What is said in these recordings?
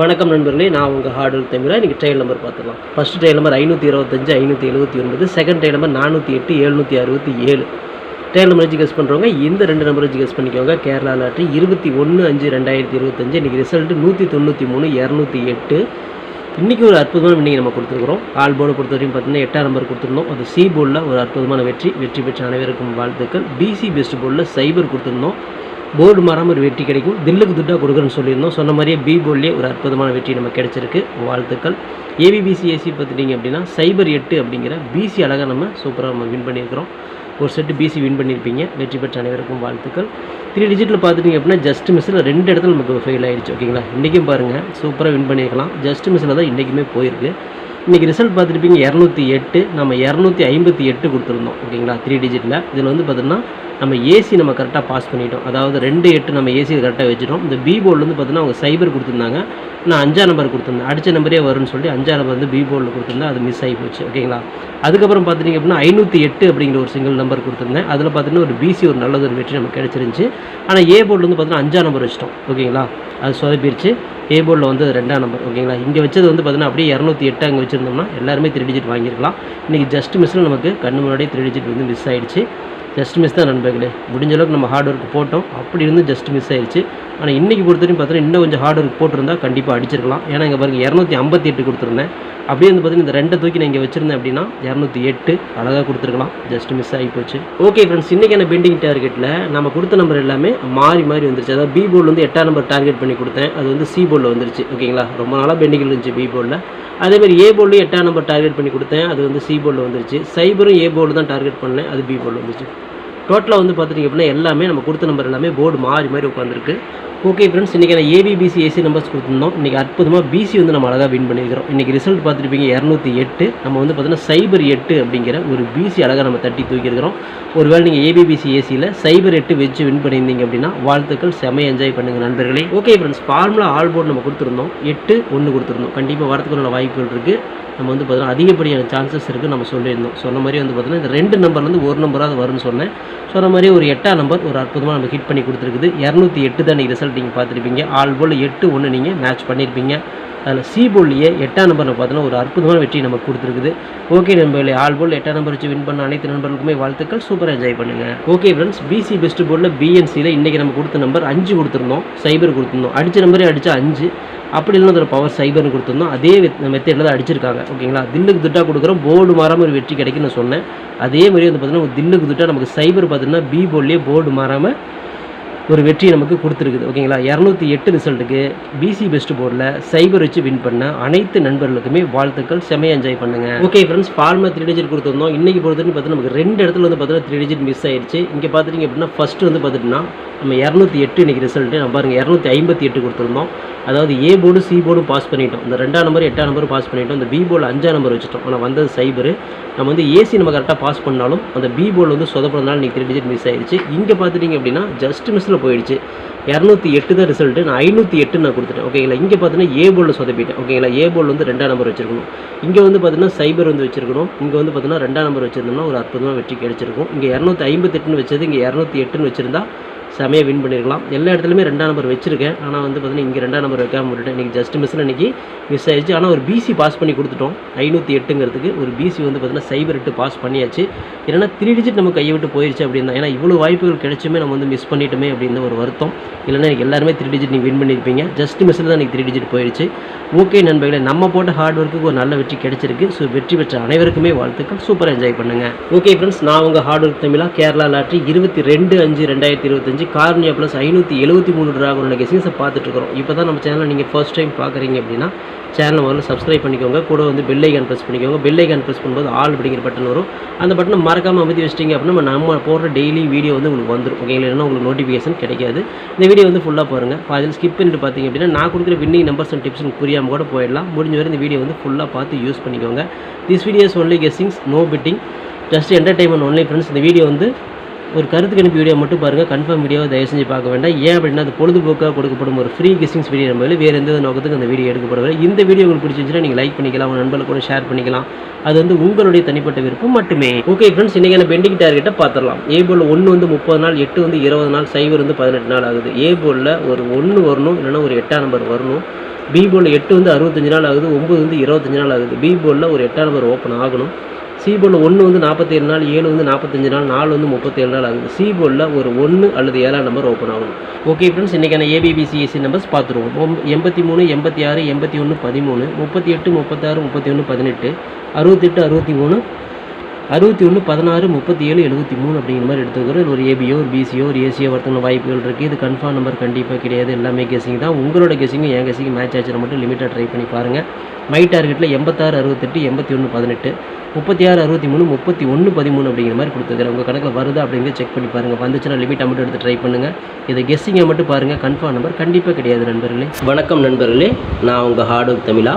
வணக்கம் நண்பர்களே நான் உங்கள் ஹார்டு தமிழா. இன்றைக்கி ட்ரையல் நம்பர் பார்த்துக்கலாம் ஃபஸ்ட் ட்ரையல் நம்பர் ஐநூற்றி இருபத்தஞ்சு ஐநூற்றி எழுபத்தி ஒன்பது. செகண்ட் ட்ரையல் நம்பர் நானூற்றி எட்டு எழுநூற்றி அறுபத்தி ஏழு. ட்ரையல் நம்பர் வச்சு கெஸ் பண்ணுறவங்க இந்த ரெண்டு நம்பர் வச்சு கெஸ் பண்ணிக்கோங்க. கேரளா லாட்ரி இருபத்தி ஒன்று அஞ்சு ரெண்டாயிரத்தி இருபத்தஞ்சு. இன்றைக்கி ரிசல்ட்டு நூற்றி தொண்ணூற்றி மூணு இரநூத்தி எட்டு. இன்றைக்கி ஒரு அற்புதமான இன்றைக்கி நம்ம கொடுத்துருக்குறோம். ஆல் போர்டு பொறுத்த வரைக்கும் பார்த்தீங்கன்னா எட்டாம் நம்பர் கொடுத்துருந்தோம். அது சி போர்டில் ஒரு அற்புதமான வெற்றி. வெற்றி பெற்ற அனைவருக்கும் வாழ்த்துக்கள். பிசி பெஸ்ட் போர்டில் சைபர் கொடுத்துருந்தோம். போர்டு மாறாமல் ஒரு வெற்றி கிடைக்கும். தில்லுக்கு துட்டாக கொடுக்குறேன்னு சொல்லியிருந்தோம். சொன்ன மாதிரியே பி போர்ட்லேயே ஒரு அற்புதமான வெற்றி நமக்கு கிடைச்சிருக்கு. வாழ்த்துக்கள். ஏபிபிசி ஏசி பார்த்துட்டிங்க அப்படின்னா சைபர் எட்டு அப்படிங்கிற பிசி அழகாக நம்ம சூப்பராக நம்ம வின் பண்ணியிருக்கிறோம். ஒரு செட்டு பிசி வின் பண்ணியிருப்பீங்க. வெற்றி பெற்ற அனைவருக்கும் வாழ்த்துக்கள். த்ரீ டிஜிட்டில் பார்த்துட்டிங்க அப்படின்னா ஜஸ்ட் மிஸ்ஸில் ரெண்டு இடத்துல நமக்கு ஃபெயில் ஆயிடுச்சு ஓகேங்களா இன்றைக்கும் பாருங்கள் சூப்பராக வின் பண்ணியிருக்கலாம். ஜஸ்ட் மிஸ்ஸில் தான் இன்றைக்குமே போயிருக்கு. இன்றைக்கி ரிசல்ட் பார்த்துருப்பீங்க இரநூத்தி எட்டு நம்ம இரநூத்தி ஐம்பத்தி எட்டு கொடுத்துருந்தோம். ஓகேங்களா? த்ரீ டிஜிட்டில் இதில் வந்து பார்த்தீங்கன்னா நம்ம ஏசி நம்ம கரெக்டாக பாஸ் பண்ணிட்டோம். அதாவது ரெண்டு எட்டு நம்ம ஏசி கரெக்டாக வச்சுட்டோம். இந்த பி போர்டில் வந்து பார்த்தீங்கன்னா அவங்க சைபர் கொடுத்துருந்தாங்க. நான் அஞ்சாம் நம்பர் கொடுத்துருந்தேன். அடித்த நம்பரே வரும்னு சொல்லி அஞ்சாம் நம்பர் வந்து பி போர்டில் கொடுத்துருந்தேன். அது மிஸ் ஆகி போச்சு ஓகேங்களா அதுக்கப்புறம் பார்த்துட்டிங்க அப்படின்னா ஐநூற்றி எட்டு அப்படிங்கிற ஒரு சிங்கிள் நம்பர் கொடுத்துருந்தேன். அதில் பார்த்தீங்கன்னா ஒரு பிசி ஒரு நல்லது ஒரு வெற்றி நமக்கு கிடச்சிருந்துச்சு. ஆனால் ஏ போர்டில் வந்து பார்த்தீங்கன்னா அஞ்சாம் நம்பர் வச்சிட்டோம் ஓகேங்களா அது சொதப்பிடுச்சு ஏ போர்டில் வந்து ரெண்டாம் நம்பர் ஓகேங்களா இங்கே வச்சது வந்து பார்த்தீங்கன்னா அப்படியே இரநூத்தி எட்டு அங்கே வச்சுருந்தோம்னா எல்லாருமே த்ரீ டிஜிட் வாங்கியிருக்கலாம். இன்றைக்கி ஜஸ்ட் மிஸ்ஸில் நமக்கு கண்ணு முன்னாடியே த்ரீ டிஜிட் வந்து மிஸ் ஆகிடுச்சு ஜஸ்ட் மிஸ் தான் நண்பர்களே. முடிஞ்ச அளவுக்கு நம்ம ஹார்ட் ஒர்க் போட்டோம். அப்படி இருந்து ஜஸ்ட் மிஸ் ஆயிடுச்சு ஆனால் இன்றைக்கி பொறுத்தவரைக்கும் பார்த்தீங்கன்னா இன்னும் கொஞ்சம் ஹார்ட் ஒர்க் போட்டிருந்தா கண்டிப்பாக அடிச்சிருக்கலாம். ஏன்னா இங்கே பாருங்கள் இரநூத்தி ஐம்பத்தி எட்டு கொடுத்துருந்தேன். அப்படியே வந்து பார்த்தீங்கன்னா இந்த ரெண்டை தூக்கி நான் இங்கே வச்சிருந்தேன் அப்படின்னா இரநூத்தி எட்டு அழகாக கொடுத்துருக்கலாம். ஜஸ்ட் மிஸ் ஆகி போச்சு. ஓகே ஃப்ரெண்ட்ஸ் இன்றைக்கான பெண்டிங் டார்கெட்டில் நம்ம கொடுத்த நம்பர் எல்லாமே மாறி மாறி வந்துருச்சு. அதாவது பி போர்டில் வந்து எட்டாம் நம்பர் டார்கெட் பண்ணி கொடுத்தேன். அது வந்து சி போர்டில் வந்துருச்சு. ஓகேங்களா ரொம்ப நாளாக பெண்டிங் இருந்துச்சு பி போர்டில் அதேமாதிரி ஏ போர்டில் எட்டாம் நம்பர் டார்கெட் பண்ணி கொடுத்தேன். அது வந்து சி போர்டில் வந்துருச்சு. சைபரும் ஏ போர்டு தான் டார்கெட் பண்ணேன். அது பி போர்டில் வந்துருச்சு. டோட்டலாக வந்து பார்த்துட்டிங்க அப்படின்னா எல்லாமே நம்ம கொடுத்த நம்பர் எல்லாமே போர்டு மாறி மாறி உட்காந்துருக்கு ஓகே ஃப்ரெண்ட்ஸ் இன்றைக்கி நான் ஏபிபிசி ஏசி நம்பர்ஸ் கொடுத்துருந்தோம். இன்றைக்கி அற்புதமாக பிசி வந்து நம்ம அழகாக வின் பண்ணியிருக்கிறோம். இன்றைக்கி ரிசல்ட் பார்த்துருப்பீங்க இரநூத்தி எட்டு. நம்ம வந்து பார்த்தீங்கன்னா சைபர் எட்டு அப்படிங்கிற ஒரு பிசி அழகாக நம்ம தட்டி தூக்கியிருக்கிறோம். ஒருவேளை நீங்கள் ஏபிபிசி ஏசியில் சைபர் எட்டு வச்சு வின் பண்ணியிருந்தீங்க அப்படின்னா வாழ்த்துக்கள் செமையை என்ஜாய் பண்ணுங்கள் நண்பர்களே. Okay friends formula all board நம்ம கொடுத்துருந்தோம். எட்டு ஒன்று கொடுத்துருந்தோம். கண்டிப்பாக வரதுக்குள்ள வாய்ப்புகள் இருக்குது நம்ம வந்து பார்த்தீங்கன்னா அதிகப்படியான சான்சஸ் இருக்குது நம்ம சொல்லியிருந்தோம். சொன்ன மாதிரி வந்து பார்த்தீங்கன்னா இந்த ரெண்டு நம்பர்லேருந்து ஒரு நம்பராக வரும்னு சொன்னேன். சொன்ன மாதிரி ஒரு எட்டாம் நம்பர் ஒரு அற்புதமாக நம்ம ஹிட் பண்ணி கொடுத்துருக்குது. இரநூத்தி எட்டு தான் நீங்கள் ரிசல்ட் நீங்கள் பார்த்துருப்பீங்க. ஆல் போல் எட்டு ஒன்று நீங்கள் மேட்ச் பண்ணியிருப்பீங்க அதில் சி போல்லையே எட்டாம் நம்பரில் பார்த்தீங்கன்னா ஒரு அற்புதமான வெற்றி நமக்கு கொடுத்துருக்குது. ஓகே நண்பர்களே ஆல் போல் எட்டாம் நம்பர் வச்சு வின் பண்ண அனைத்து நண்பர்களுக்குமே வாழ்த்துக்கள். சூப்பராக என்ஜாய் பண்ணுங்கள் ஓகே ஃப்ரெண்ட்ஸ் பிசி பெஸ்ட் போர்டில் பிஎன்சியில் இன்றைக்கி நம்ம கொடுத்த நம்பர் அஞ்சு கொடுத்துருந்தோம். சைபர் கொடுத்துருந்தோம். அடித்த நம்பரே அடித்தா அஞ்சு. அப்படி இல்லைன்னா ஒரு பவர் சைபர்னு கொடுத்துருந்தோம். அதே மெத்தேடில் தான் அடிச்சிருக்காங்க. ஓகேங்களா தில்லுக்கு துட்டா கொடுக்குறோம். போர்டு மாறாமல் ஒரு வெற்றி கிடைக்குன்னு சொன்னேன். அதே மாதிரி வந்து பார்த்தீங்கன்னா தில்லுக்கு துட்டா நமக்கு சைபர் பார்த்தீங்கன்னா பி போர்ட்லேயே போர்டு மாறாமல் ஒரு வெற்றி நமக்கு கொடுத்துருக்குது. ஓகேங்களா? இரநூத்தி எட்டு ரிசல்ட்டுக்கு பிசி பெஸ்ட் போர்டில் சைபர் வச்சு வின் பண்ண அனைத்து நண்பர்களுக்குமே வாழ்த்துக்கள். செமையாக என்ஜாய் பண்ணுங்க. Okay friends formula three digit கொடுத்துருந்தோம் இன்றைக்கி பொறுத்தவரைக்கும் பார்த்தீங்கன்னா நமக்கு ரெண்டு இடத்துல வந்து பார்த்தீங்கன்னா த்ரீ டிஜிட் மிஸ் ஆயிடுச்சு. இங்கே பார்த்துட்டிங்க அப்படின்னா ஃபஸ்ட்டு வந்து பார்த்துட்டுனா நம்ம இரநூத்தி எட்டு இன்றைக்கி ரிசல்ட்டு நம்ம பாருங்கள் இரநூத்தி ஐம்பத்தி எட்டு கொடுத்துருந்தோம். அதாவது ஏ போர்டு சி போர்டும் பாஸ் பண்ணிட்டோம். இந்த ரெண்டாம் நம்பர் எட்டாம் நம்பர் பாஸ் பண்ணிட்டோம். இந்த பி போர்டில் அஞ்சாம் நம்பர் வச்சுட்டோம். ஆனால் வந்தது சைபர். நம்ம வந்து ஏசி நம்ம கரெக்டாக பாஸ் பண்ணாலும் அந்த பி போர்டில் வந்து சொதப்படுறதுனால இன்றைக்கி த்ரீ டிஜிட் மிஸ் ஆயிடுச்சு. இங்கே பார்த்துட்டிங்க அப்படின்னா ஜஸ்ட் மிஸ்ஸில் போயிடுச்சு. இரநூத்தி எட்டு தான் ரிசல்ட்டு நான் ஐநூற்றி எட்டு நான் கொடுத்துட்டேன். ஓகேங்களா இங்கே பார்த்தீங்கன்னா ஏ போர்டில் சொதப்பிட்டேன். ஓகேங்களா ஏ போல் வந்து ரெண்டாம் நம்பர் வச்சிருக்கணும். இங்கே வந்து பார்த்தீங்கன்னா சைபர் வந்து வச்சிருக்கணும். இங்கே வந்து பார்த்தீங்கன்னா ரெண்டாம் நம்பர் வச்சிருந்தோம்னா ஒரு அற்புதமாக வெற்றி கிடைச்சிருக்கும். இங்கே இரநூத்தி ஐம்பத்தெட்டுன்னு வச்சது இங்கே இரநூத்தி எட்டுன்னு வச்சிருந்தா செமையாக வின் பண்ணியிருக்கலாம் எல்லா இடத்துலையுமே ரெண்டாம் நம்பர் வச்சிருக்கேன். ஆனால் வந்து பார்த்தீங்கன்னா இங்கே ரெண்டாம் நம்பர் வைக்காம விட்டுட்டேன். இன்றைக்கி ஜஸ்ட் மிஸ்ஸில் இன்றைக்கி மிஸ் ஆயிடுச்சு. ஆனால் ஒரு பிசி பாஸ் பண்ணி கொடுத்துட்டோம். ஐநூற்றி எட்டுங்கிறதுக்கு ஒரு பிசி வந்து பார்த்தீங்கன்னா சைபர் எட்டு பாஸ் பண்ணியாச்சு. ஏன்னா த்ரீ டிஜிட் நம்ம கையை விட்டு போயிடுச்சு அப்படின்னு தான் ஏன்னா இவ்வளோ வாய்ப்புகள் கிடைச்சுமே நம்ம வந்து மிஸ் பண்ணிட்டோமே அப்படின்னு ஒரு வருத்தம். இல்லைன்னா எல்லாருமே த்ரீ டிஜிட் நீங்கள் வின் பண்ணியிருப்பீங்க ஜஸ்ட் மிஸ்ஸில் தான் எனக்கு த்ரீ டிஜிட் போயிடுச்சு ஓகே நண்பர்களே நம்ம போட்ட ஹார்ட் ஒர்க்குக்கு ஒரு நல்ல வெற்றி கிடைச்சிருக்கு. ஸோ வெற்றி பெற்ற அனைவருக்குமே வாழ்த்துக்கள். சூப்பராக என்ஜாய் பண்ணுங்கள் ஓகே ஃப்ரெண்ட்ஸ் நான் உங்கள் ஹார்ட் ஒர்க் தமிழாக கேரளா லாட்ரி இருபத்தி ரெண்டு அஞ்சு ரெண்டாயிரத்தி இருபத்தஞ்சு கார்னியா ப்ளஸ் ஐநூற்றி எழுபத்தி மூணு ட்ராகனோட கெசிங்ஸை பார்த்துட்ருக்குறோம் இப்போ தான் நம்ம சேனலை நீங்கள் ஃபர்ஸ்ட் டைம் பார்க்குறீங்க அப்படின்னா சேனலை வந்து சப்ஸ்கிரைப் பண்ணிக்கோங்க. கூட வந்து பெல் ஐக்கான் ப்ரெஸ் பண்ணிக்கோங்க. பெல் ஐக்கான் ப்ரெஸ் பண்ணும்போது ஆல் அப்படிங்கிற பட்டன் வரும். அந்த பட்டனை மறக்காமல் அமைதி வச்சிட்டிங்க அப்படின்னா நம்ம போடுற டெய்லி வீடியோ வந்து உங்களுக்கு வந்துடும் ஓகே இல்லைன்னா உங்களுக்கு நோட்டிஃபிகேஷன் கிடைக்காது. இந்த வீடியோ வந்து ஃபுல்லாக பாருங்கள் அதில் ஸ்கிப் பண்ணிட்டு பார்த்தீங்க அப்படின்னா நான் கொடுக்குற வின்னிங் நம்பர்ஸ் அண்ட் டிப்ஸ் புரியாமல் கூட போயிடலாம். முடிஞ்ச வரை இந்த வீடியோ வந்து ஃபுல்லாக பார்த்து யூஸ் பண்ணிக்கோங்க. This videos only guessings no betting just entertainment only friends இந்த வீடியோ வந்து ஒரு கருத்து கணிப்பு வீடியோ மட்டும் பாருங்கள் கன்ஃபார்ம் வீடியோவை தயவு செஞ்சு பார்க்க வேண்டாம். ஏன் அப்படின்னா அது பொழுதுபோக்காக கொடுக்கப்படும் ஒரு ஃப்ரீ கிஸ்டிங்ஸ் வீடியோ நம்ம வேறு எந்த நோக்கத்துக்கு அந்த வீடியோ எடுக்கப்படவில்லை. இந்த வீடியோ உங்களுக்கு பிடிச்சிருந்துச்சுன்னா நீங்கள் லைக் பண்ணிக்கலாம் உங்கள் நண்பர்கள் கூட ஷேர் பண்ணிக்கலாம். அது வந்து உங்களுடைய தனிப்பட்ட விருப்பம் மட்டுமே. ஓகே ஃப்ரெண்ட்ஸ் இன்றைக்கான பெண்டிங் டார்கெட்டை பார்த்துடலாம். ஏ போல் ஒன்று வந்து முப்பது நாள் எட்டு வந்து இருபது நாள் சைவர் வந்து பதினெட்டு நாள் ஆகுது. ஏ போலில் ஒரு ஒன்று வரணும் இல்லைன்னா ஒரு எட்டாம் நம்பர் வரணும். பி போர்டில் எட்டு வந்து அறுபத்தஞ்சு நாள் ஆகுது ஒம்பது வந்து இருபத்தஞ்சு நாள் ஆகுது. பி போர்டில் ஒரு எட்டாம் நம்பர் ஓப்பன் ஆகணும். சி போர்டில் ஒன்று வந்து நாற்பத்தேழு நாள் ஏழு வந்து நாற்பத்தஞ்சு நாள் நாலு வந்து முப்பத்தேழு நாள் ஆகுது. சி போர்டில் ஒரு ஒன்று அல்லது ஏழாம் நம்பர் ஓப்பன் ஆகும். ஓகே ஃப்ரெண்ட்ஸ் இன்றைக்கான ஏபிபிசிஎஸ்சி நம்பர்ஸ் பார்த்துருவோம். எண்பத்தி மூணு எண்பத்தி ஆறு எண்பத்தி ஒன்று பதிமூணு முப்பத்தி எட்டு முப்பத்தாறு முப்பத்தி ஒன்று பதினெட்டு அறுபத்தெட்டு அறுபத்தி மூணு அறுபத்தி ஒன்று பதினாறு முப்பத்தி ஏழு எழுபத்தி மூணு அப்படிங்கிற மாதிரி எடுத்துக்கிறோம் ஒரு ஏபியோ ஒரு பிசியோ ஒரு ஏசியோ வரத்துக்கு வாய்ப்புகள் இருக்குது இது கன்ஃபார்ம் நம்பர் கண்டிப்பாக கிடையாது. எல்லாமே கெஸிங் தான். உங்களோட கெஸிங்கும் என் கெஸிங் மேட்ச் ஆச்சுன்னா மட்டும் லிமிட்டாக ட்ரை பண்ணி பாருங்கள் மை டார்கெட்டில் எண்பத்தாறு அறுபத்தெட்டு எண்பத்தி ஒன்று பதினெட்டு முப்பத்தி ஆறு அறுபத்தி மூணு முப்பத்தி ஒன்று பதிமூணு அப்படிங்கிற மாதிரி கொடுத்துருக்குறேன் உங்கள் கணக்கில் வருதா அப்படிங்கிறத செக் பண்ணி பாருங்கள் வந்துச்சுன்னா லிமிட்டாக மட்டும் எடுத்து ட்ரை பண்ணுங்கள் இதை கெஸ்ஸிங்கை மட்டும் பாருங்கள் கன்ஃபார்ம் நம்பர் கண்டிப்பாக கிடையாது நண்பர்களே. வணக்கம் நண்பர்களே. நான் உங்கள் ஹார்ட் ஒர்க் தமிழா.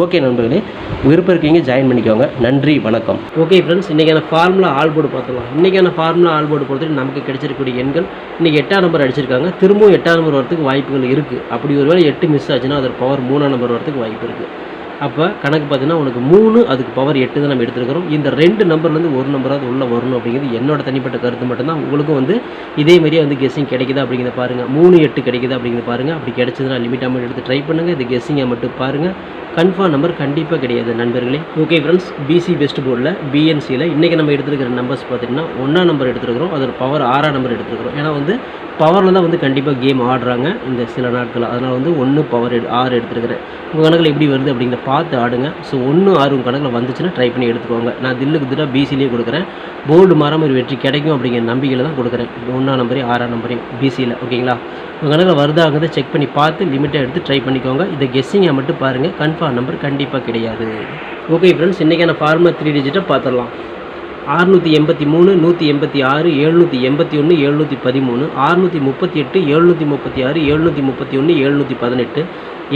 ஓகே நண்பர்களே விருப்பம் இருக்கீங்க ஜாயின் பண்ணிக்கோங்க. நன்றி வணக்கம். ஓகே ஃப்ரெண்ட்ஸ் இன்றைக்கான ஃபார்முலா ஆல் போர்டு பார்த்துக்கலாம். இன்றைக்கான ஃபார்முலா ஆல் போர்டு பொறுத்தவரை நமக்கு கிடைச்சிருக்கக்கூடிய எண்கள் இன்றைக்கி எட்டாம் நம்பர் அடிச்சிருக்காங்க. திரும்பவும் எட்டாம் நம்பர் வரதுக்கு வாய்ப்புகள் இருக்குது அப்படி ஒருவேளை எட்டு மிஸ் ஆச்சுன்னா அதோட பவர் மூணாம் நம்பர் வரத்துக்கு வாய்ப்பு இருக்குது அப்போ கணக்கு பார்த்தீங்கன்னா உனக்கு மூணு அதுக்கு பவர் எட்டு தான் நம்ம எடுத்துருக்கிறோம். இந்த ரெண்டு நம்பர்லேருந்து ஒரு நம்பராவது உள்ளே வரணும் அப்படிங்கிறது என்னோட தனிப்பட்ட கருத்து மட்டும்தான். உங்களுக்கும் வந்து இதே மாதிரியே வந்து கெஸ்ஸிங் கிடைக்குதா அப்படிங்கிறத பாருங்கள் மூணு எட்டு கிடைக்குதா அப்படிங்கிறத பாருங்கள் அப்படி கிடைச்சதுன்னா லிமிட் அமௌண்ட் எடுத்து ட்ரை பண்ணுங்கள் இது கெஸ்ஸிங்கை மட்டும் பாருங்கள் கன்ஃபார்ம் நம்பர் கண்டிப்பாக கிடையாது நண்பர்களே. ஓகே ஃப்ரெண்ட்ஸ் பிசி பெஸ்ட் போர்டில் பிஎன்சியில் இன்றைக்கி நம்ம எடுத்துருக்கிற நம்பர்ஸ் பார்த்தீங்கன்னா ஒன்றா நம்பர் எடுத்துருக்கிறோம். அதோட பவர் ஆறாம் நம்பர் எடுத்துருக்கிறோம். ஏன்னா வந்து பவரில் தான் வந்து கண்டிப்பாக கேம் ஆடுறாங்க இந்த சில நாட்கள் அதனால் வந்து ஒன்று பவர் எடு ஆறு எடுத்துருக்கிறேன். உங்கள் கணக்கில் எப்படி வருது அப்படிங்கிற பார்த்து ஆடுங்க. ஸோ ஒன்று ஆறு கணக்கில் வந்துச்சுன்னா ட்ரை பண்ணி எடுத்துக்கோங்க. நான் தில்லுக்கு தில்லாக பிசிலேயே கொடுக்குறேன். போல்டு மாறாமல் ஒரு வெற்றி கிடைக்கும் அப்படிங்கிற நம்பிக்கையில் தான் கொடுக்குறேன். ஒன்றாம் நம்பரையும் ஆறாம் நம்பரையும் பிசியில் ஓகேங்களா உங்கள் கணக்கில் வருதாங்கிறத செக் பண்ணி பார்த்து லிமிட்டாக எடுத்து ட்ரை பண்ணிக்கோங்க. இதை கெஸ்ஸிங்கை மட்டும் பாருங்கள் கன்ஃபார்ம் நம்பர் கண்டிப்பாக கிடையாது. ஓகே ஃப்ரெண்ட்ஸ் இன்றைக்கான ஃபார்மர் த்ரீ டிஜிட்டை பார்த்துடலாம். அறுநூற்றி எண்பத்தி மூணு நூற்றி எண்பத்தி ஆறு எழுநூற்றி எண்பத்தி ஒன்று எழுநூற்றி பதிமூணு அறுநூற்றி முப்பத்தி எட்டு எழுநூற்றி முப்பத்தி ஆறு எழுநூற்றி முப்பத்தி ஒன்று எழுநூற்றி பதினெட்டு.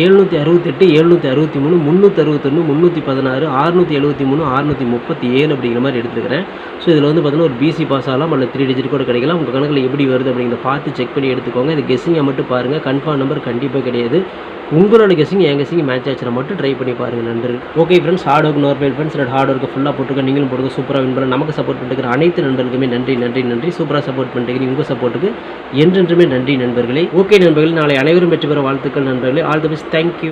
எழுநூற்றி அறுபத்தெட்டு எழுநூற்றி அறுபத்தி மூணு முந்நூற்றி அறுபத்தொன்று முந்நூற்றி பதினாறு அறுநூற்றி எழுபத்தி மூணு அறுநூற்றி முப்பத்தி ஏழு அப்படிங்கிற மாதிரி எடுத்துக்கிறேன் ஸோ இதில் வந்து பார்த்தீங்கன்னா ஒரு பிசி பாஸ் ஆகலாம் அல்ல த்ரீ டிஜிட் கூட கிடைக்கலாம். உங்கள் கணக்கில் எப்படி வருது அப்படிங்கிறத பார்த்து செக் பண்ணி எடுத்துக்கோங்க. இது கெஸ்ஸிங்கை மட்டும் பாருங்கள் கன்ஃபார்ம் நம்பர் கண்டிப்பாக கிடையாது. உங்களோட கெஸிங் என் கெஸிங் மேட்ச் ஆச்சுன்னா மட்டும் ட்ரை பண்ணி பாருங்கள் நன்றி. Okay friends hard work normal friends red heart work ஃபுல்லாக போட்டுருக்க நீங்களும் போடுங்க சூப்பராக வின் பண்ண நமக்கு சப்போர்ட் பண்ணிருக்கிற அனைத்து நண்பர்களுக்குமே நன்றி நன்றி நன்றி. சூப்பராக சப்போர்ட் பண்ணிட்டு உங்கள் சப்போர்ட்டுக்கு என்றென்றுமே நன்றி நண்பர்களே. ஓகே நண்பர்களே நாளை அனைவரும் வெற்றி பெற வாழ்த்துக்கள் நண்பர்களே. All the best thank you